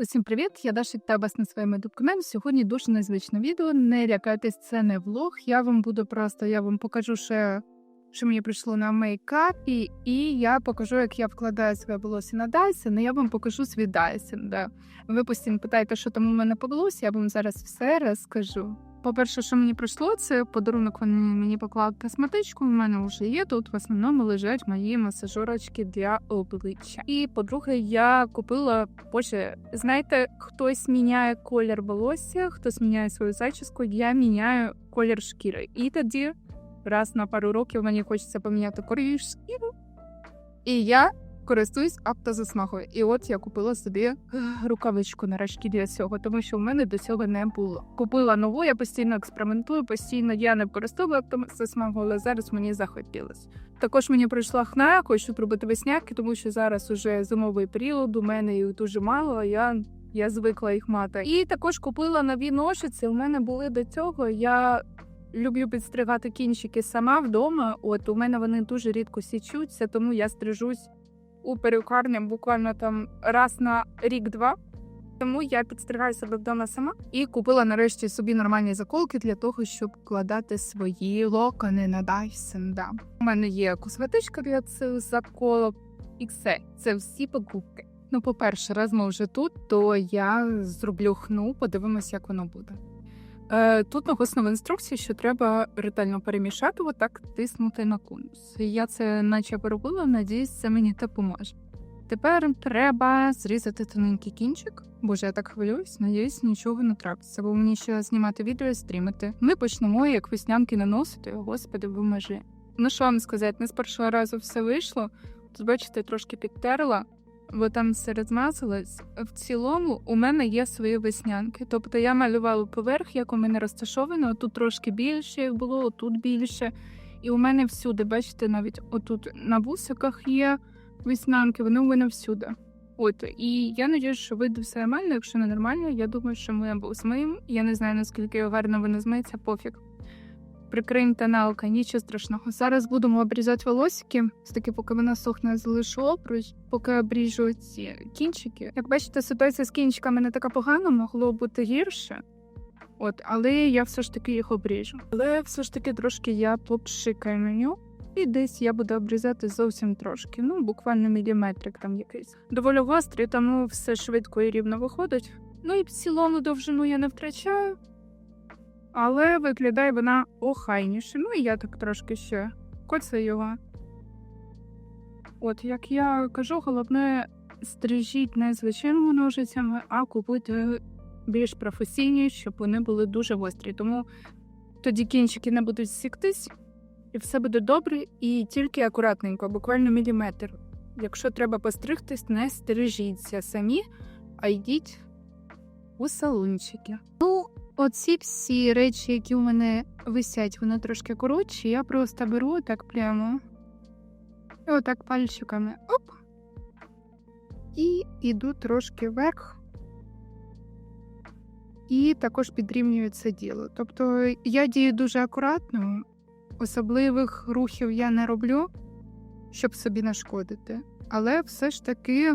Усім привіт! Я Даша та вас на своєму каналі. Сьогодні дуже незвичне відео. Не лякайтесь, це не влог. Я вам буду просто я вам покажу ще, що мені прийшло на мейкапі, і я покажу, як я вкладаю своє волосся на Dyson, і я вам покажу свій Dyson. Да. Ви постійно питаєте, що там у мене по волосі, я вам зараз все розкажу. По-перше, що мені прийшло, це подарунок він мені поклав косметичку. У мене вже є. Тут в основному лежать мої масажорочки для обличчя. І по-друге, я купила боже, знаєте, хтось міняє колір волосся, хтось міняє свою зачіску. Я міняю колір шкіри. І тоді раз на пару років мені хочеться поміняти колір шкіри. І я користуюсь автозасмагою. І от я купила собі е, рукавичку нарешті для цього, тому що в мене до цього не було. Купила нову, я постійно експериментую, постійно я не використовую автозасмагу, але зараз мені захотілося. Також мені прийшла хна, хочу зробити весняки, тому що зараз уже зимовий період, у мене їх дуже мало. Я я звикла їх мати. І також купила нові ножиці. У мене були до цього. Я люблю підстригати кінчики сама вдома. От у мене вони дуже рідко січуться, тому я стрижусь у перукарні буквально там раз на рік-два. Тому я підстригаю себе вдома сама і купила нарешті собі нормальні заколки для того, щоб вкладати свої локони на Dyson. У мене є косметичка для цих заколок, і все. Це всі покупки. Ну, по-перше, раз ми вже тут, то я зроблю хну, подивимось, як воно буде. Е, Тут написано в інструкції, що треба ретельно перемішати, отак тиснути на конус. Я це наче перебула, надіюсь, це мені допоможе. Тепер треба зрізати тоненький кінчик. Боже, я так хвилююсь, надіюсь, нічого не трапиться, бо мені ще знімати відео і стрімити. Ми почнемо, як веснянки наносити, господи, поможи. Ну що вам сказати, не з першого разу все вийшло. Тут, бачите, трошки підтерла бо там все розмазалось. В цілому у мене є свої веснянки. Тобто я малювала поверх, як у мене розташовано. Тут трошки більше як було, тут більше. І у мене всюди, бачите, навіть отут на вусиках є веснянки, вони у мене всюди. От, і я надіюсь, що вийде все нормально. Якщо не нормально, я думаю, що ми або змиємо. Я не знаю, наскільки гарно воно змиється, пофіг прикриємо тоналка, нічого страшного. Зараз будемо обрізати волосики. Таки, поки вона сохне, залишу обруч, поки обріжу ці кінчики. Як бачите, ситуація з кінчиками не така погана, могло бути гірше. От, але я все ж таки їх обріжу. Але все ж таки трошки я попшикаю. І десь я буду обрізати зовсім трошки. Ну, буквально міліметрик там якийсь. Доволі гострий, тому все швидко і рівно виходить. Ну і в цілому довжину я не втрачаю але виглядає вона охайніше. Ну і я так трошки ще коцаю його. От, як я кажу, головне стрижіть не звичайними ножицями, а купуйте більш професійні, щоб вони були дуже гострі. Тому тоді кінчики не будуть сіктись, і все буде добре, і тільки акуратненько, буквально міліметр. Якщо треба постригтись, не стрижіться самі, а йдіть у салончики. Ну, Оці всі речі, які у мене висять, вони трошки коротші, я просто беру так прямо. І отак пальчиками оп. І йду трошки вверх. І також підрівнюю це діло. Тобто я дію дуже акуратно, особливих рухів я не роблю, щоб собі нашкодити. Але все ж таки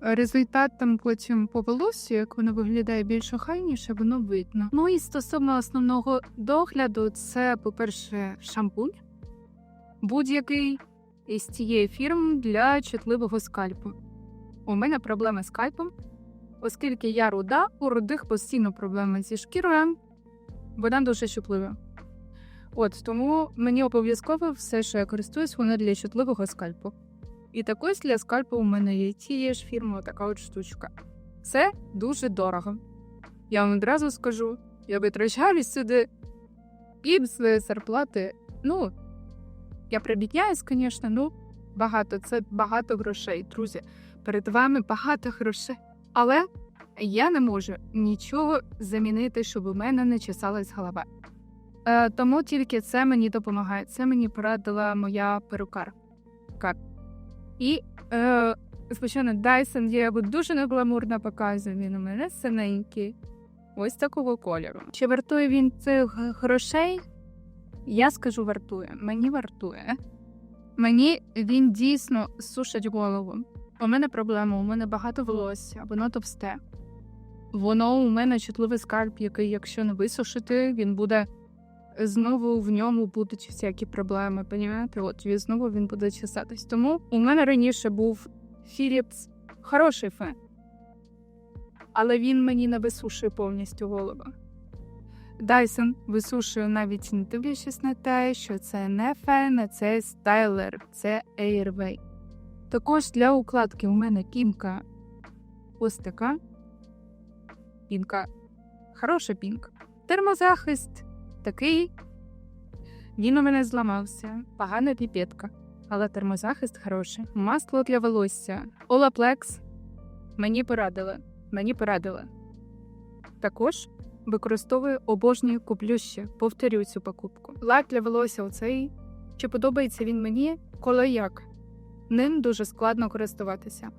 Результат там потім по волосю, як воно виглядає більш охайніше, воно видно. Ну і стосовно основного догляду, це, по-перше, шампунь будь-який із цієї фірми для чутливого скальпу. У мене проблеми з скальпом, оскільки я руда, у рудих постійно проблеми зі шкірою, вона дуже чутлива. От тому мені обов'язково все, що я користуюсь, воно для чутливого скальпу. І також для скальпу у мене є тієї ж фірми така от штучка. Це дуже дорого. Я вам одразу скажу, я витрачаю сюди пів своєї зарплати. Ну, я прибідняюсь, звісно, ну багато. Це багато грошей, друзі. Перед вами багато грошей. Але я не можу нічого замінити, щоб у мене не чесалась голова. Е, Тому тільки це мені допомагає. Це мені порадила моя перукар. І, е, звичайно, Dyson є дуже негламурно показує. Він у мене синенький. Ось такого кольору. Чи вартує він цих грошей? Я скажу вартує. Мені вартує. Мені він дійсно сушить голову. У мене проблема, у мене багато волосся, воно товсте. воно у мене чутливий скальп, який, якщо не висушити, він буде знову в ньому будуть всякі проблеми. Понімаєте? От він знову він буде чесатись. Тому у мене раніше був Philips хороший фен, але він мені не висушує повністю голову. Dyson висушує навіть не дивлячись на те, що це не фен, а це стайлер, це Airway. Також для укладки у мене пінка ось така. Пінка. Хороша пінка. Термозахист такий. Він у мене зламався. Погана піпетка. Але термозахист хороший. Масло для волосся. Олаплекс. Мені порадили. Мені порадили. Також використовую обожнюю куплю ще. Повторю цю покупку. Лак для волосся оцей. Чи подобається він мені? Коли як? Ним дуже складно користуватися.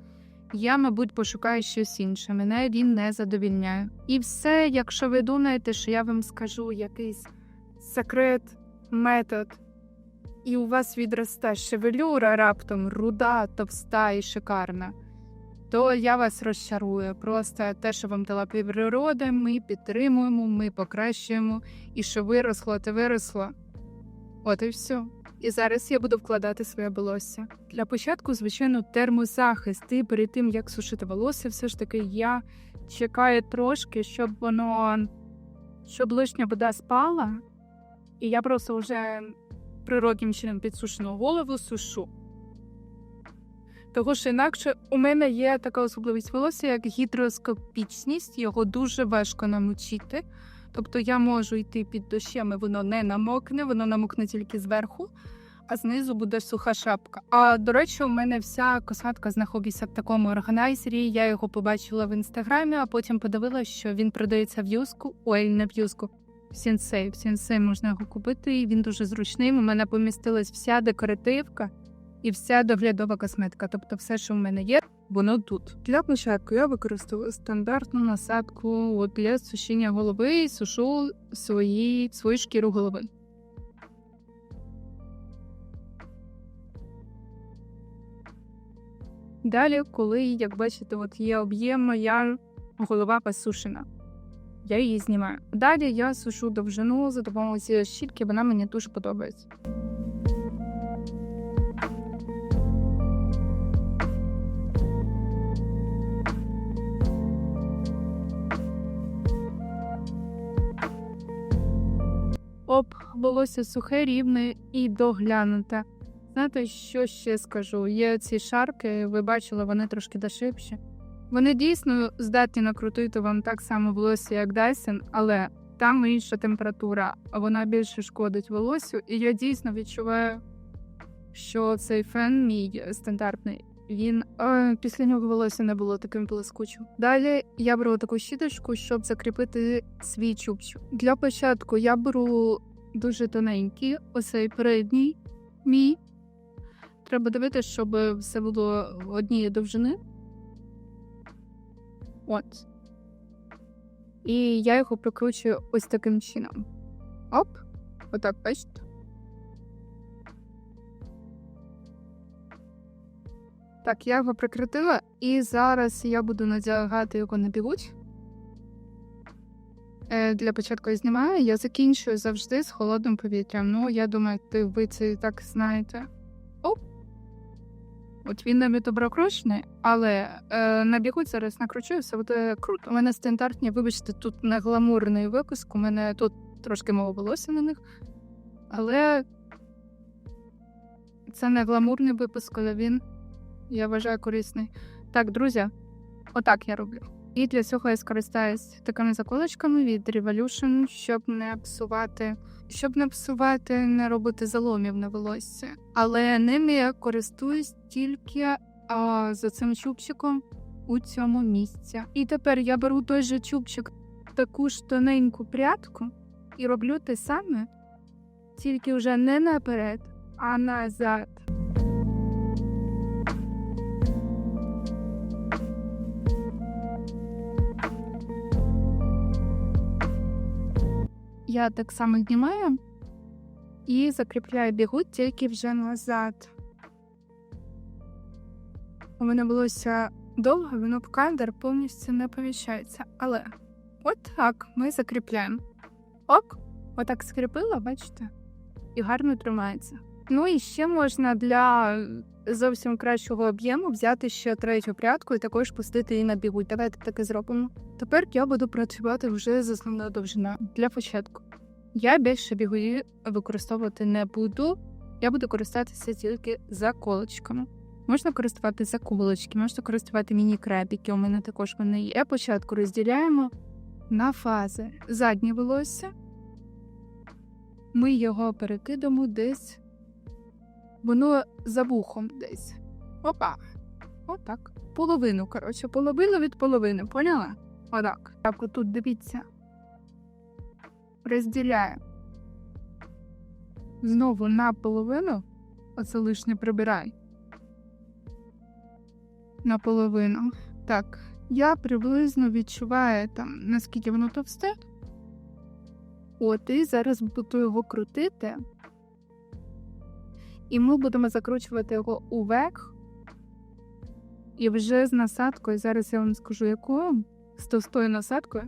Я, мабуть, пошукаю щось інше. Мене він не задовільняє. І все, якщо ви думаєте, що я вам скажу якийсь секрет, метод, і у вас відросте шевелюра раптом руда, товста і шикарна, то я вас розчарую. Просто те, що вам дала природа, ми підтримуємо, ми покращуємо, і що виросло, те виросло. От і все. І зараз я буду вкладати своє волосся. Для початку, звичайно, термозахист. І перед тим як сушити волосся, все ж таки я чекаю трошки, щоб воно щоб лишня вода спала, і я просто вже природнім чином підсушену голову сушу. Того що інакше у мене є така особливість волосся, як гідроскопічність, його дуже важко намочити. Тобто я можу йти під дощем, і воно не намокне, воно намокне тільки зверху, а знизу буде суха шапка. А до речі, у мене вся косатка знаходиться в такому органайзері. Я його побачила в інстаграмі, а потім подивилася, що він продається в юску. Ой, не в юску. Сінсей. В сінсей можна його купити, і він дуже зручний. У мене помістилась вся декоративка і вся доглядова косметика. Тобто, все, що в мене є, воно тут. Для початку я використовую стандартну насадку для сушіння голови і сушу свої, свою шкіру голови. Далі, коли, як бачите, от є об'єм, моя голова посушена. Я її знімаю. Далі я сушу довжину за допомогою цієї щітки, вона мені дуже подобається. Оп, волосся сухе, рівне і доглянуте. Знаєте, що ще скажу? Є ці шарки, ви бачили, вони трошки дешевші. Вони дійсно здатні накрутити вам так само волосся, як Dyson, але там інша температура, а вона більше шкодить волоссю. І я дійсно відчуваю, що цей фен мій стандартний. Він е, після нього волосся не було таким блискучим. Далі я беру таку щіточку, щоб закріпити свій чубчик. Для початку я беру дуже тоненький, оцей передній мій. Треба дивитися, щоб все було однієї довжини. От. І я його прикручую ось таким чином. Оп, отак, бачите. Так, я його прикрутила, і зараз я буду надягати його на бігуть. Е, Для початку я знімаю, я закінчую завжди з холодним повітрям. Ну, я думаю, ти ви це і так знаєте. От він не доброкрочний, але е, на бігу зараз накручую, все буде круто. У мене стандартні, вибачте, тут не гламурний випуск, у мене тут трошки мало волосся на них. Але це не гламурний випуск, але він, я вважаю, корисний. Так, друзі, отак я роблю. І для цього я скористаюсь такими заколочками від Revolution, щоб не псувати, щоб не псувати, не робити заломів на волосся. Але ними я користуюсь тільки а, за цим чубчиком у цьому місці. І тепер я беру той же чубчик, таку ж тоненьку прядку і роблю те саме, тільки вже не наперед, а назад. Я так само знімаю і закріпляю бігут тільки вже назад. У мене волосся довго воно в кадр повністю не поміщається. Але от так ми закріпляємо. Ок, отак скріпила, бачите? І гарно тримається. Ну і ще можна для зовсім кращого об'єму взяти ще третю прядку і також пустити її на бігу. Давайте таке зробимо. Тепер я буду працювати вже з основною довжиною. Для початку. Я більше бігуї використовувати не буду. Я буду користуватися тільки заколочками. Можна користувати заколочки, можна користувати міні-крабіки. У мене також вони є. Початку розділяємо на фази. Заднє волосся. Ми його перекидемо десь. Воно за вухом десь. Опа. Отак. Половину, коротше, половину від половини, поняла? Отак. Так, отут дивіться. Розділяємо. Знову на половину. Оце лишнє прибирай. Наполовину. Так. Я приблизно відчуваю там, наскільки воно товсте. От, і зараз буду його крутити. І ми будемо закручувати його уверх. І вже з насадкою, зараз я вам скажу, якою, з товстою насадкою.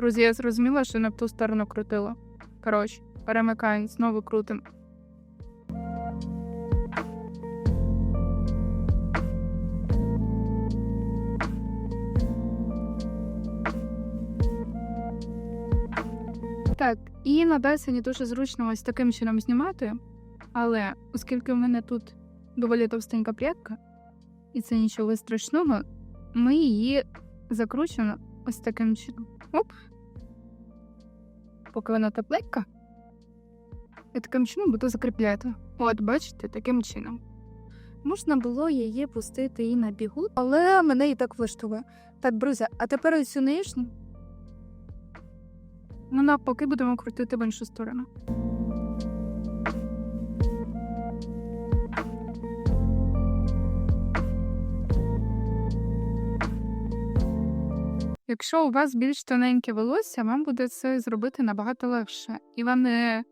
Друзі, я зрозуміла, що не в ту сторону крутила. Коротше, перемикаємо, знову крутимо. Так, і на Дайсоні дуже зручно ось таким чином знімати. Але оскільки в мене тут доволі товстенька прядка, і це нічого страшного, ми її закручуємо ось таким чином. Оп. Поки вона тепленька, я таким чином буду закріпляти. От, бачите, таким чином. Можна було її пустити і на бігу, але мене і так влаштовує. Так, Брузя, а тепер ось нижню. Ну, навпаки, будемо крутити в іншу сторону. Якщо у вас більш тоненьке волосся, вам буде це зробити набагато легше, і вам не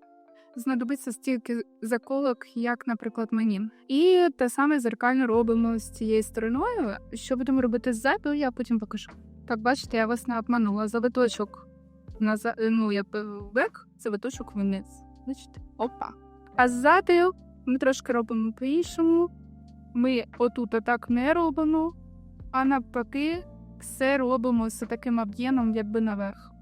знадобиться стільки заколок, як, наприклад, мені. І те саме зеркально робимо з цією стороною. Що будемо робити ззаду, я потім покажу. Так, бачите, я вас не обманула. Завиточок назад, ну, я вверх, завиточок вниз. Бачите? Опа. А ззаду ми трошки робимо по-іншому. Ми отут отак не робимо, а навпаки, все робимо з таким об'ємом, якби наверх.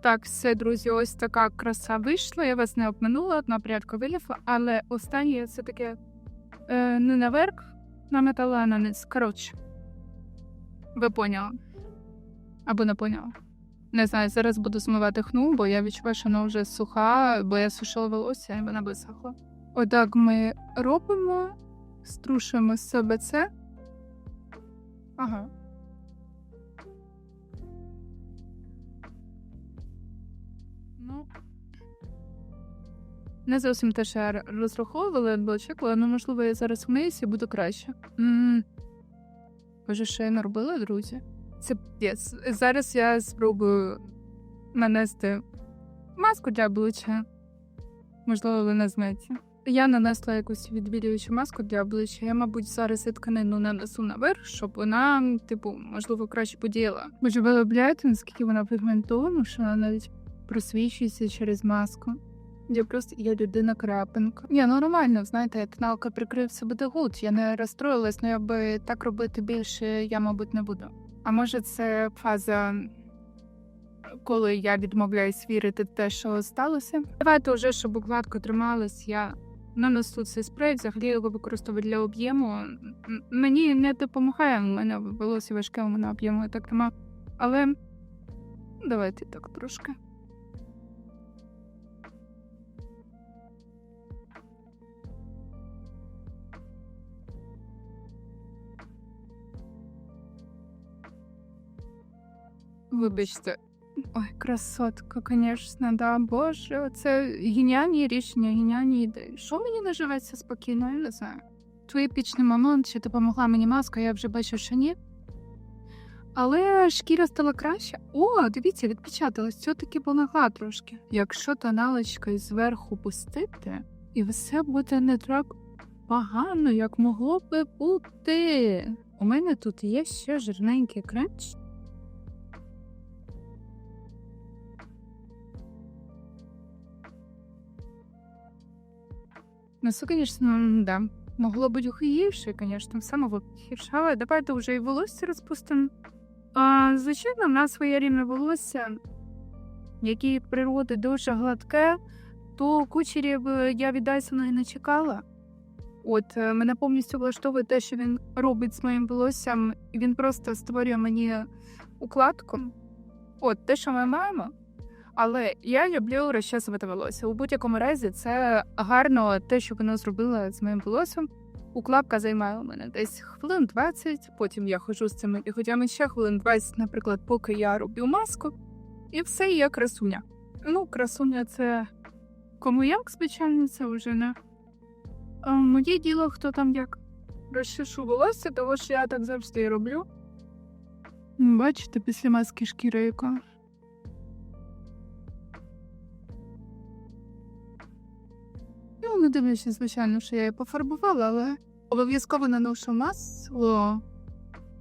Так, все, друзі, ось така краса вийшла. Я вас не обманула, одна прядка вилізла, але останнє це таке е, не наверх, наметала, а на низ. Коротше, ви поняли. Або не поняла. Не знаю, зараз буду змивати хну, бо я відчуваю, що вона вже суха, бо я сушила волосся і вона висохла. Отак ми робимо, струшуємо з себе це. Ага. Ну, не зовсім те, що я розраховувала, бо очікувала, ну, можливо, я зараз вниз і буду краще. м Боже, що я наробила, друзі? Це п'єс. Зараз я спробую нанести маску для обличчя. Можливо, ви не знаєте. Я нанесла якусь відбілюючу маску для обличчя. Я, мабуть, зараз і тканину нанесу наверх, щоб вона, типу, можливо, краще подіяла. Ж ви уявляєте, наскільки вона пігментована, що вона навіть просвічується через маску. Я просто я людина крапинка. Ні, ну нормально, знаєте, тоналка прикрився буде гуд. Я не розстроїлась, але якби так робити більше я, мабуть, не буду. А може, це фаза, коли я відмовляюсь вірити в те, що сталося. Давайте вже, щоб гладко трималась, я нанесу цей спрей, взагалі його використовую для об'єму. Мені не допомагає, у мене волосся важке, у мене об'єму так нема. Але ну, давайте так трошки. Вибачте. Ой, красотка, звісно, да. Боже, це геніальні рішення, геніальні ідеї. Що мені не живеться спокійно, я не знаю. Твій епічний момент, що допомогла мені маска, я вже бачу, що ні. Але шкіра стала краще. О, дивіться, відпечаталась. Все-таки помогла трошки. Якщо тоналочкою зверху пустити, і все буде не так погано, як могло би бути. У мене тут є ще жирненький кренч. Ну, це, звісно, да. Могло бути гірше, звісно, все могло гірше. Але давайте вже і волосся розпустимо. А, звичайно, в нас своє рівне волосся, яке природи дуже гладке, то кучерів я від Дайсона і не чекала. От е, мене повністю влаштовує те, що він робить з моїм волоссям, він просто створює мені укладку. От те, що ми маємо. Але я люблю розчесувати волосся. У будь-якому разі це гарно те, що вона зробила з моїм волоссям. Укладка займає у мене десь хвилин 20, потім я ходжу з цими бігудями ще хвилин 20, наприклад, поки я роблю маску. І все є красуня. Ну, красуня це кому як, звичайно, це вже не. А, моє діло, хто там як розчешу волосся, того що я так завжди і роблю. Бачите, після маски шкіра яка. Не дивлячись, звичайно, що я її пофарбувала, але обов'язково наношу масло.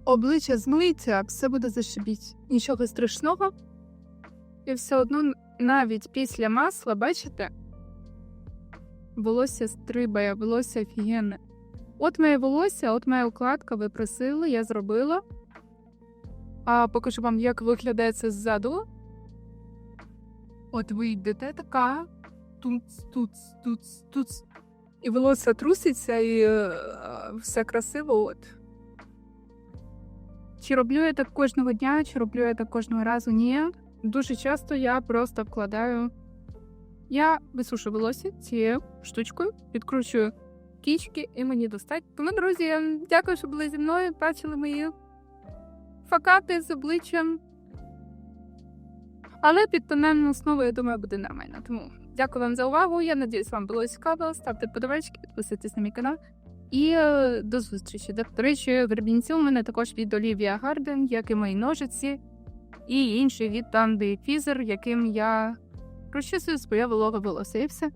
Обличчя змиється, все буде зашибіть. Нічого страшного. І все одно, навіть після масла, бачите, волосся стрибає, волосся офігенне. От моє волосся, от моя укладка, ви просили, я зробила. А покажу вам, як виглядає це ззаду. От ви йдете така. Тут, тут, тут, тут. І волосся труситься, і е, все красиво. От. Чи роблю я так кожного дня, чи роблю я так кожного разу? Ні. Дуже часто я просто вкладаю. Я висушую волосся цією штучкою, підкручую кічки, і мені достатньо. Тому, друзі, дякую, що були зі мною, бачили мої факапи з обличчям. Але під тональну основу, я думаю, буде нормально. Тому дякую вам за увагу. Я надіюсь, вам було цікаво. Ставте подобайки, підписуйтесь на мій канал. І е, до зустрічі. До речі, в Ребінці у мене також від Олівія Гарден, як і мої ножиці, і інший від Танди Фізер, яким я розчисую своє вологе волосся. І все.